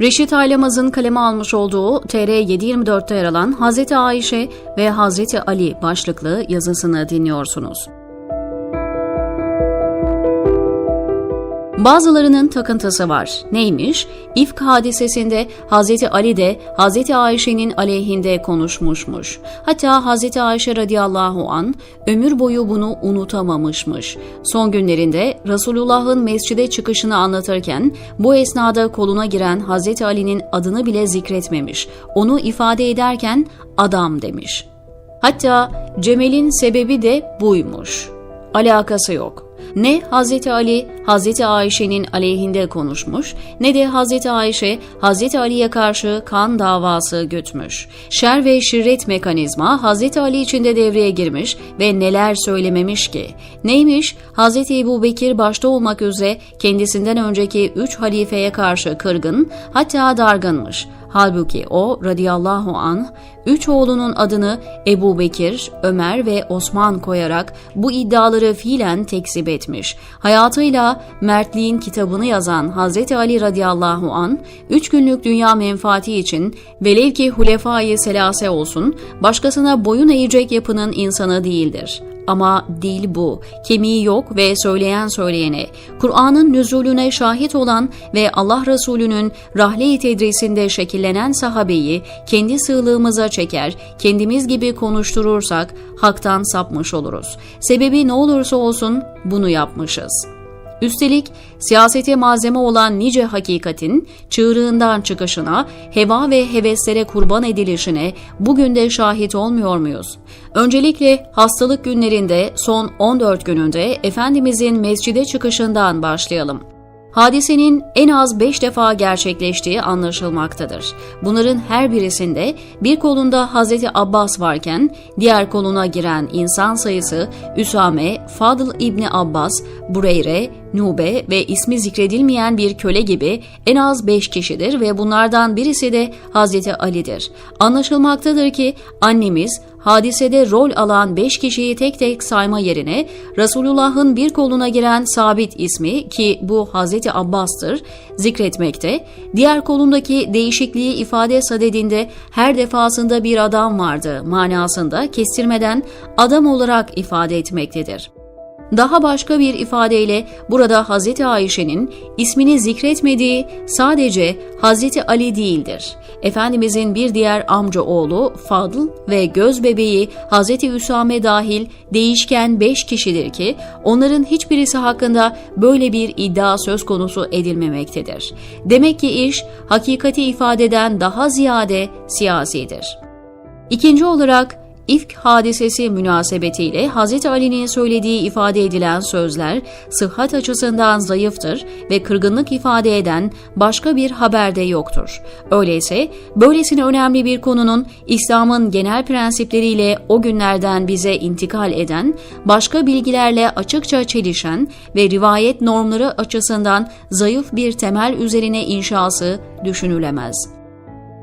Reşit Aylamaz'ın kaleme almış olduğu TR 724'te yer alan Hazreti Ayşe ve Hazreti Ali başlıklı yazısını dinliyorsunuz. Bazılarının takıntısı var. Neymiş? İfk hadisesinde Hazreti Ali de Hazreti Ayşe'nin aleyhinde konuşmuşmuş. Hatta Hazreti Ayşe radıyallahu an ömür boyu bunu unutamamışmış. Son günlerinde Resulullah'ın mescide çıkışını anlatırken bu esnada koluna giren Hazreti Ali'nin adını bile zikretmemiş. Onu ifade ederken adam demiş. Hatta Cemel'in sebebi de buymuş. Alakası yok. Ne Hazreti Ali Hazreti Ayşe'nin aleyhinde konuşmuş ne de Hazreti Ayşe Hazreti Ali'ye karşı kan davası gütmüş. Şer ve şirret mekanizma Hazreti Ali içinde devreye girmiş ve neler söylememiş ki. Neymiş? Hazreti Ebu Bekir başta olmak üzere kendisinden önceki üç halifeye karşı kırgın hatta dargınmış. Halbuki o radıyallahu an üç oğlunun adını Ebu Bekir, Ömer ve Osman koyarak bu iddiaları fiilen tekzip etmiş. Hayatıyla Mertliğin kitabını yazan Hazreti Ali radıyallahu an üç günlük dünya menfaati için velev ki hulefai selase olsun başkasına boyun eğecek yapının insanı değildir. Ama dil bu. Kemiği yok ve söyleyen söyleyene, Kur'an'ın nüzulüne şahit olan ve Allah Resulü'nün rahle-i tedrisinde şekillenen sahabeyi kendi sığlığımıza çeker, kendimiz gibi konuşturursak haktan sapmış oluruz. Sebebi ne olursa olsun bunu yapmışız.'' Üstelik siyasete malzeme olan nice hakikatin çığırığından çıkışına, heva ve heveslere kurban edilişine bugün de şahit olmuyor muyuz? Öncelikle hastalık günlerinde son 14 gününde Efendimizin mescide çıkışından başlayalım. Hadisenin en az 5 defa gerçekleştiği anlaşılmaktadır. Bunların her birisinde bir kolunda Hazreti Abbas varken diğer koluna giren insan sayısı Üsame, Fadıl İbni Abbas, Bureyre, Nube ve ismi zikredilmeyen bir köle gibi en az 5 kişidir ve bunlardan birisi de Hazreti Ali'dir. Anlaşılmaktadır ki annemiz hadisede rol alan 5 kişiyi tek tek sayma yerine Resulullah'ın bir koluna giren Sabit ismi ki bu Hazreti Abbas'tır zikretmekte, diğer kolundaki değişikliği ifade sadedinde her defasında bir adam vardı manasında kestirmeden adam olarak ifade etmektedir. Daha başka bir ifadeyle burada Hz. Ayşe'nin ismini zikretmediği sadece Hz. Ali değildir. Efendimizin bir diğer amca oğlu Fadıl ve göz bebeği Hz. Üsame dahil değişken beş kişidir ki onların hiçbirisi hakkında böyle bir iddia söz konusu edilmemektedir. Demek ki iş hakikati ifadeden daha ziyade siyasidir. İkinci olarak İfk hadisesi münasebetiyle Hz. Ali'nin söylediği ifade edilen sözler sıhhat açısından zayıftır ve kırgınlık ifade eden başka bir haberde yoktur. Öyleyse böylesine önemli bir konunun İslam'ın genel prensipleriyle o günlerden bize intikal eden, başka bilgilerle açıkça çelişen ve rivayet normları açısından zayıf bir temel üzerine inşası düşünülemez.''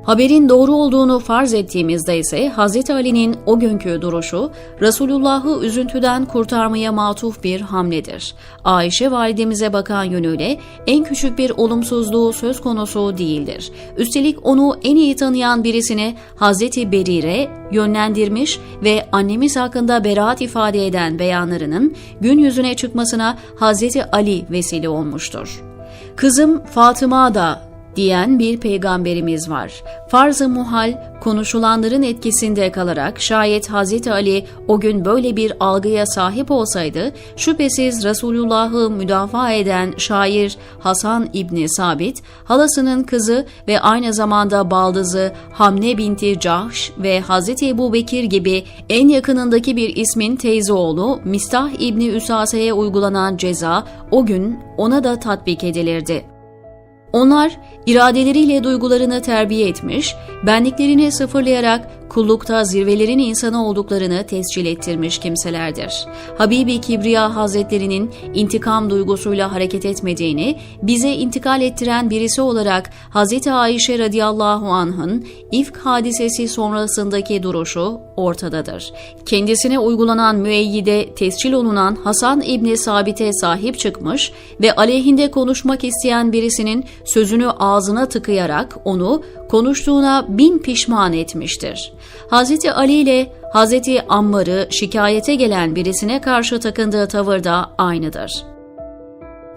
Haberin doğru olduğunu farz ettiğimizde ise Hz. Ali'nin o günkü duruşu Resulullah'ı üzüntüden kurtarmaya matuf bir hamledir. Ayşe validemize bakan yönüyle en küçük bir olumsuzluğu söz konusu değildir. Üstelik onu en iyi tanıyan birisine Hz. Berire yönlendirmiş ve annemiz hakkında beraat ifade eden beyanlarının gün yüzüne çıkmasına Hz. Ali vesile olmuştur. Kızım Fatıma da diyen bir peygamberimiz var. Farz-ı muhal konuşulanların etkisinde kalarak şayet Hz. Ali o gün böyle bir algıya sahip olsaydı şüphesiz Resulullah'ı müdafaa eden şair Hasan İbni Sabit, halasının kızı ve aynı zamanda baldızı Hamne binti Cahş ve Hz. Ebu Bekir gibi en yakınındaki bir ismin teyze oğlu Mistah İbni Üsase'ye uygulanan ceza o gün ona da tatbik edilirdi. Onlar iradeleriyle duygularını terbiye etmiş, benliklerini sıfırlayarak kullukta zirvelerin insanı olduklarını tescil ettirmiş kimselerdir. Habibi Kibriya Hazretlerinin intikam duygusuyla hareket etmediğini bize intikal ettiren birisi olarak Hz. Ayşe radıyallahu anh'ın ifk hadisesi sonrasındaki duruşu ortadadır. Kendisine uygulanan müeyyide tescil olunan Hasan İbni Sabit'e sahip çıkmış ve aleyhinde konuşmak isteyen birisinin sözünü ağzına tıkayarak onu konuştuğuna bin pişman etmiştir. Hz. Ali ile Hz. Ammar'ı şikayete gelen birisine karşı takındığı tavır da aynıdır.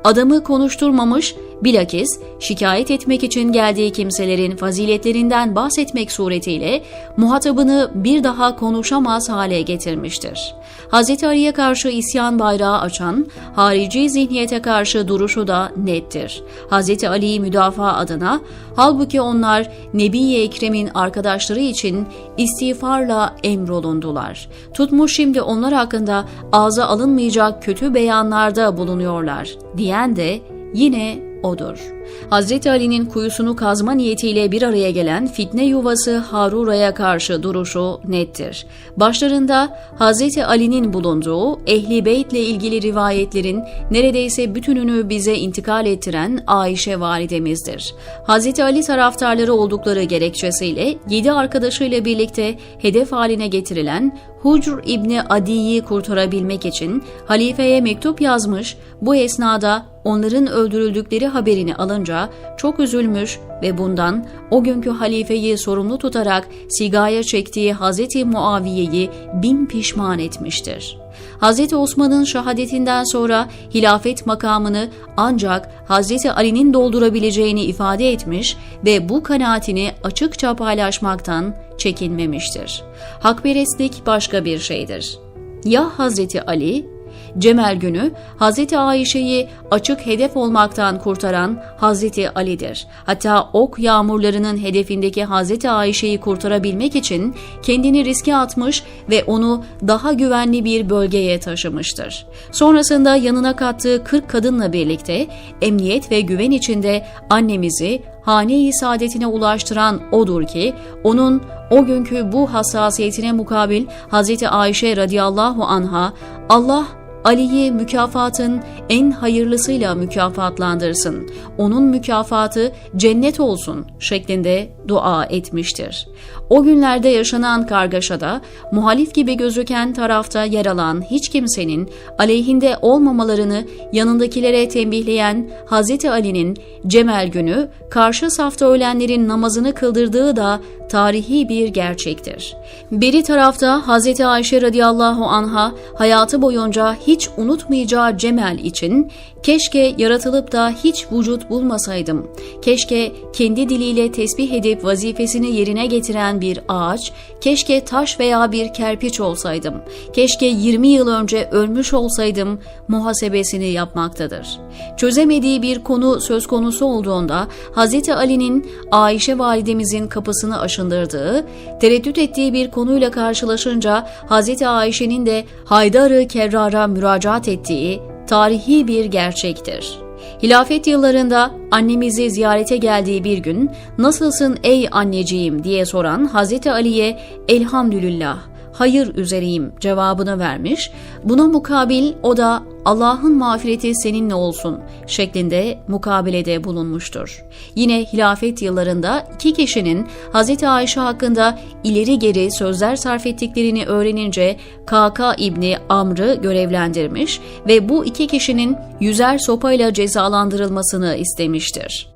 Adamı konuşturmamış, bilakis şikayet etmek için geldiği kimselerin faziletlerinden bahsetmek suretiyle muhatabını bir daha konuşamaz hale getirmiştir. Hz. Ali'ye karşı isyan bayrağı açan, harici zihniyete karşı duruşu da nettir. Hz. Ali'yi müdafaa adına, halbuki onlar Nebi-i Ekrem'in arkadaşları için istiğfarla emrolundular. Tutmuş şimdi onlar hakkında ağza alınmayacak kötü beyanlarda bulunuyorlar diyen de yine odur. Hazreti Ali'nin kuyusunu kazma niyetiyle bir araya gelen fitne yuvası Harura'ya karşı duruşu nettir. Başlarında Hazreti Ali'nin bulunduğu Ehli Beyt ile ilgili rivayetlerin neredeyse bütününü bize intikal ettiren Ayşe validemizdir. Hazreti Ali taraftarları oldukları gerekçesiyle yedi arkadaşıyla birlikte hedef haline getirilen Hucr İbni Adi'yi kurtarabilmek için halifeye mektup yazmış, bu esnada onların öldürüldükleri haberini alınca çok üzülmüş ve bundan o günkü halifeyi sorumlu tutarak sigaya çektiği Hazreti Muaviye'yi bin pişman etmiştir. Hazreti Osman'ın şehadetinden sonra hilafet makamını ancak Hazreti Ali'nin doldurabileceğini ifade etmiş ve bu kanaatini açıkça paylaşmaktan çekinmemiştir. Hakperestlik başka bir şeydir. Ya Hazreti Ali Cemel günü Hazreti Ayşe'yi açık hedef olmaktan kurtaran Hazreti Ali'dir. Hatta ok yağmurlarının hedefindeki Hazreti Ayşe'yi kurtarabilmek için kendini riske atmış ve onu daha güvenli bir bölgeye taşımıştır. Sonrasında yanına kattığı 40 kadınla birlikte emniyet ve güven içinde annemizi hane-i saadetine ulaştıran odur ki onun o günkü bu hassasiyetine mukabil Hazreti Ayşe radıyallahu anha Allah Ali'yi mükafatın en hayırlısıyla mükafatlandırsın. Onun mükafatı cennet olsun şeklinde dua etmiştir. O günlerde yaşanan kargaşada muhalif gibi gözüken tarafta yer alan hiç kimsenin aleyhinde olmamalarını yanındakilere tembihleyen Hz. Ali'nin Cemel günü karşı safta ölenlerin namazını kıldırdığı da tarihi bir gerçektir. Biri tarafta Hz. Ayşe radıyallahu anha hayatı boyunca hiç unutmayacağı Cemel için keşke yaratılıp da hiç vücut bulmasaydım. Keşke kendi diliyle tesbih edip vazifesini yerine getiren bir ağaç, keşke taş veya bir kerpiç olsaydım. Keşke 20 yıl önce ölmüş olsaydım muhasebesini yapmaktadır. Çözemediği bir konu söz konusu olduğunda Hz. Ali'nin Ayşe validemizin kapısını aşındırdığı, tereddüt ettiği bir konuyla karşılaşınca Hz. Ayşe'nin de Haydar'ı Kerrar'a müracaat ettiği tarihi bir gerçektir. Hilafet yıllarında annemizi ziyarete geldiği bir gün "Nasılsın ey anneciğim?" diye soran Hazreti Ali'ye "Elhamdülillah, hayır üzereyim cevabını vermiş. Buna mukabil o da Allah'ın mağfireti seninle olsun şeklinde mukabilede bulunmuştur. Yine hilafet yıllarında iki kişinin Hz. Ayşe hakkında ileri geri sözler sarf ettiklerini öğrenince Kaka İbni Amr'ı görevlendirmiş ve bu iki kişinin yüzer sopayla cezalandırılmasını istemiştir.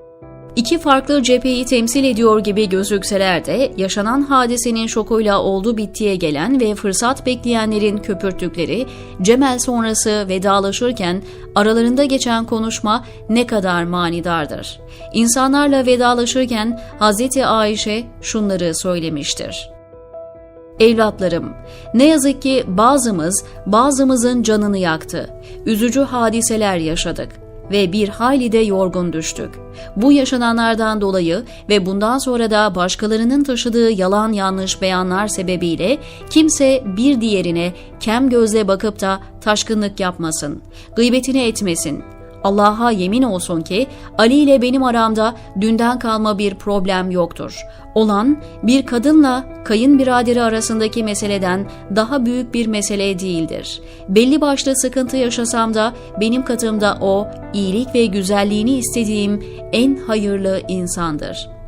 İki farklı cepheyi temsil ediyor gibi gözükseler de yaşanan hadisenin şokuyla oldu bittiye gelen ve fırsat bekleyenlerin köpürttükleri Cemel sonrası vedalaşırken aralarında geçen konuşma ne kadar manidardır. İnsanlarla vedalaşırken Hz. Ayşe şunları söylemiştir. Evlatlarım, ne yazık ki bazımız bazımızın canını yaktı. Üzücü hadiseler yaşadık ve bir hayli de yorgun düştük. Bu yaşananlardan dolayı ve bundan sonra da başkalarının taşıdığı yalan yanlış beyanlar sebebiyle kimse bir diğerine kem gözle bakıp da taşkınlık yapmasın, gıybetini etmesin. Allah'a yemin olsun ki Ali ile benim aramda dünden kalma bir problem yoktur. Olan bir kadınla kayınbiraderi arasındaki meseleden daha büyük bir mesele değildir. Belli başlı sıkıntı yaşasam da benim katımda o iyilik ve güzelliğini istediğim en hayırlı insandır.''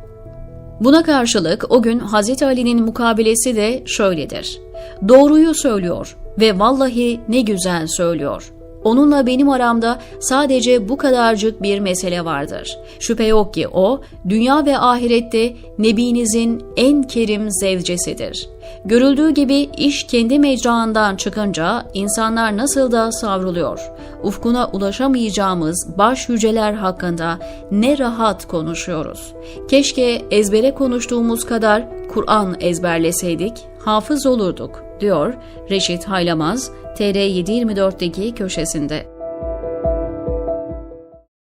Buna karşılık o gün Hz. Ali'nin mukabelesi de şöyledir. Doğruyu söylüyor ve vallahi ne güzel söylüyor. Onunla benim aramda sadece bu kadarcık bir mesele vardır. Şüphe yok ki o, dünya ve ahirette Nebinizin en kerim zevcesidir. Görüldüğü gibi iş kendi mecraından çıkınca insanlar nasıl da savruluyor. Ufkuna ulaşamayacağımız baş yüceler hakkında ne rahat konuşuyoruz. Keşke ezbere konuştuğumuz kadar Kur'an ezberleseydik, hafız olurduk, diyor Reşit Haylamaz, TR724'deki köşesinde.